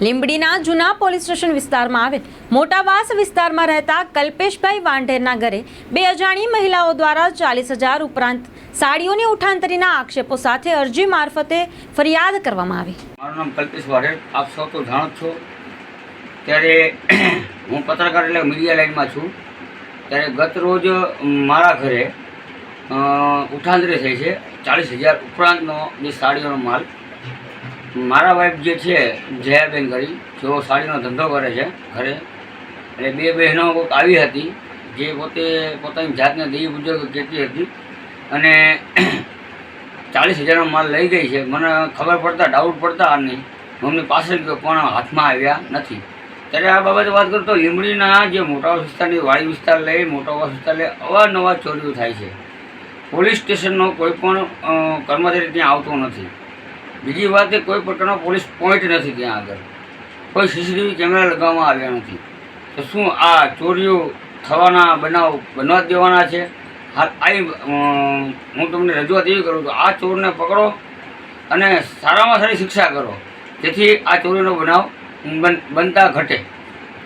લીંબડીના જૂના police station વિસ્તારમાં આવેલ મોટાવાસ વિસ્તારમાં રહેતા કલ્પેશભાઈ વાંઢેરના ઘરે બે અજાણી મહિલાઓ દ્વારા ચાલીસ હજાર ઉપરાંત સાડીઓની ઉઠાંતરીના આક્ષેપો સાથે અરજી મારફતે ફરિયાદ કરવામાં આવી. મારું નામ કલ્પેશ વાઢેર આપ સૌ તો જાણો છો. ત્યારે હું પત્રકાર એટલે મીડિયા લાઇનમાં છું. ત્યારે ગત રોજ મારા ઘરે ઉઠાંતરી થઈ છે, ચાલીસ હજાર ઉપરાંતનો જે સાડીઓનો માલ મારા વાઈફ જે છે જયાબેન કરી જેઓ સાડીનો ધંધો કરે છે ઘરે, એટલે બે બહેનો આવી હતી, જે પોતે પોતાની જાતને દેવી પૂજક કહેતી હતી, અને ચાલીસ હજારનો માલ લઈ ગઈ છે. મને ખબર પડતા ડાઉટ પડતા આની મમ્મી પાસે ગયો, પણ હાથમાં આવ્યા નથી. ત્યારે આ બાબતે વાત કરું તો લીંબડીના જે મોટા વિસ્તારની વાડી વિસ્તાર લઈ, મોટા વિસ્તાર લઈ, અવારનવાર ચોરીઓ થાય છે. પોલીસ સ્ટેશનનો કોઈ પણ કર્મચારી ત્યાં આવતો નથી. બીજી વાત એ કોઈ પ્રકારનો પોલીસ પોઈન્ટ નથી ત્યાં આગળ. કોઈ સીસીટીવી કેમેરા લગાવવામાં આવ્યા નથી. તો શું આ ચોરીઓ થવાના બનાવ બનવા દેવાના છે? હાલ આ હું તમને રજૂઆત એવી કરું છું આ ચોરને પકડો અને સારામાં સારી શિક્ષા કરો. જેથી આ ચોરીનો બનાવ બન- બનતા ઘટે.